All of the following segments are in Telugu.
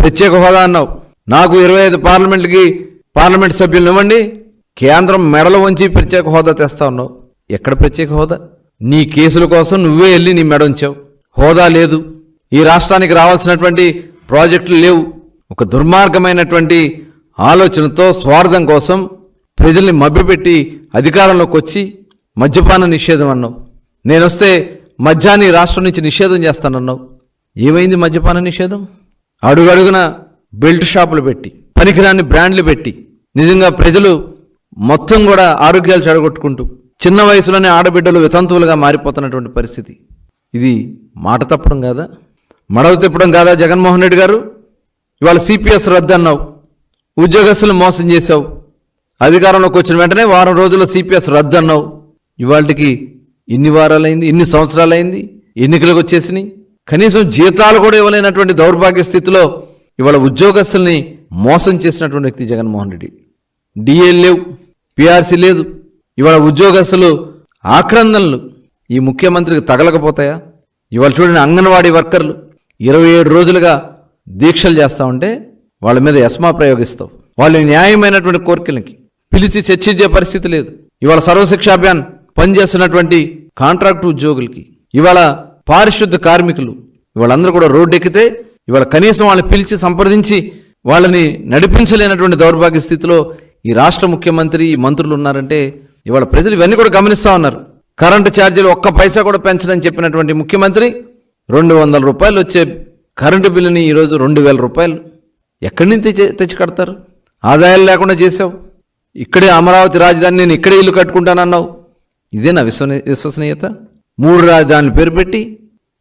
ప్రత్యేక హోదా అన్నావు. నాకు ఇరవై ఐదు పార్లమెంట్కి పార్లమెంట్ సభ్యులను ఇవ్వండి కేంద్రం మెడలు వంచి ప్రత్యేక హోదా తెస్తా ఉన్నావు ఎక్కడ ప్రత్యేక హోదా? నీ కేసుల కోసం నువ్వే వెళ్ళి నీ మెడ ఉంచావు. హోదా లేదు. ఈ రాష్ట్రానికి రావాల్సినటువంటి ప్రాజెక్టులు లేవు. ఒక దుర్మార్గమైనటువంటి ఆలోచనతో స్వార్థం కోసం ప్రజల్ని మభ్యపెట్టి అధికారంలోకి వచ్చి మద్యపాన నిషేధం అన్నావు. నేనొస్తే మద్యాన్ని ఈ రాష్ట్రం నుంచి నిషేధం చేస్తానన్నావు. ఏమైంది మద్యపాన నిషేధం? అడుగడుగున బెల్ట్ షాపులు పెట్టి పనికిరాని బ్రాండ్లు పెట్టి నిజంగా ప్రజలు మొత్తం కూడా ఆరోగ్యాలు చెడగొట్టుకుంటూ చిన్న వయసులోనే ఆడబిడ్డలు వితంతువులుగా మారిపోతున్నటువంటి పరిస్థితి. ఇది మాట తప్పడం కాదా? మడవ తిప్పడం కాదా జగన్మోహన్ రెడ్డి గారు? ఇవాళ సిపిఎస్ రద్దు అన్నావు. ఉద్యోగస్తులు మోసం చేశావు. అధికారంలోకి వచ్చిన వెంటనే వారం రోజుల్లో సిపిఎస్ రద్దు అన్నావు. ఇవాళకి ఇన్ని వారాలైంది ఇన్ని సంవత్సరాలైంది ఎన్నికలకు వచ్చేసినాయి. కనీసం జీతాలు కూడా ఇవ్వలేనటువంటి దౌర్భాగ్య స్థితిలో ఇవాళ ఉద్యోగస్తుల్ని మోసం చేసినటువంటి వ్యక్తి జగన్మోహన్ రెడ్డి. డిఏ లేవు పిఆర్సీ లేదు. ఇవాళ ఉద్యోగస్తులు ఆక్రందనలు ఈ ముఖ్యమంత్రికి తగలకపోతాయా? ఇవాళ చూడండి అంగన్వాడీ వర్కర్లు ఇరవై ఏడు రోజులుగా దీక్షలు చేస్తా ఉంటే వాళ్ళ మీద ఎస్మా ప్రయోగిస్తావు. వాళ్ళ న్యాయమైనటువంటి కోరికలకి పిలిచి చర్చించే పరిస్థితి లేదు. ఇవాళ సర్వశిక్ష అభియాన్ పనిచేస్తున్నటువంటి కాంట్రాక్ట్ ఉద్యోగులకి. ఇవాళ పారిశుద్ధ కార్మికులు ఇవాళందరూ కూడా రోడ్డు ఎక్కితే ఇవాళ కనీసం వాళ్ళని పిలిచి సంప్రదించి వాళ్ళని నడిపించలేనటువంటి దౌర్భాగ్య స్థితిలో ఈ రాష్ట్ర ముఖ్యమంత్రి ఈ మంత్రులు ఉన్నారంటే ఇవాళ ప్రజలు ఇవన్నీ కూడా గమనిస్తా ఉన్నారు. కరెంటు ఛార్జీలు ఒక్క పైసా కూడా పెంచడని చెప్పినటువంటి ముఖ్యమంత్రి రెండు వందల రూపాయలు వచ్చే కరెంటు బిల్లుని ఈరోజు రెండు వేల రూపాయలు ఎక్కడి నుంచి తెచ్చి తెచ్చి కడతారు ఆదాయాలు లేకుండా చేసావు ఇక్కడే అమరావతి రాజధాని నేను ఇక్కడే ఇల్లు కట్టుకుంటానన్నావు. ఇదేనా విశ్వ విశ్వసనీయత? మూడు రాజధానులు పేరు పెట్టి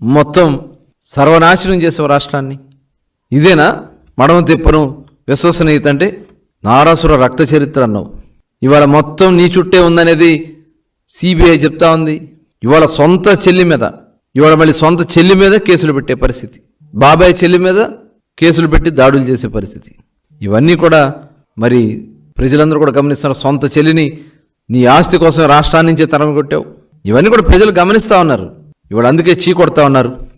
మొత్తం సర్వనాశనం చేసావు రాష్ట్రాన్ని. ఇదేనా? మడమ తిప్పను విశ్వసనీయత అంటే నారాసుర రక్త చరిత్ర అన్నావు. ఇవాళ మొత్తం నీ చుట్టే ఉందనేది సిబిఐ చెప్తా ఉంది. ఇవాళ సొంత చెల్లి మీద ఇవాళ మళ్ళీ సొంత చెల్లి మీద కేసులు పెట్టే పరిస్థితి. బాబాయ్ చెల్లి మీద కేసులు పెట్టి దాడులు చేసే పరిస్థితి. ఇవన్నీ కూడా మరి ప్రజలందరూ కూడా గమనిస్తున్నారు. సొంత చెల్లిని నీ ఆస్తి కోసం రాష్ట్రాన్నించే తరం కొట్టావు ఇవన్నీ కూడా ప్రజలు గమనిస్తూ ఉన్నారు. ఇవాళ అందుకే చీ కొడతా ఉన్నారు.